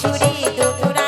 সুরে দুপুর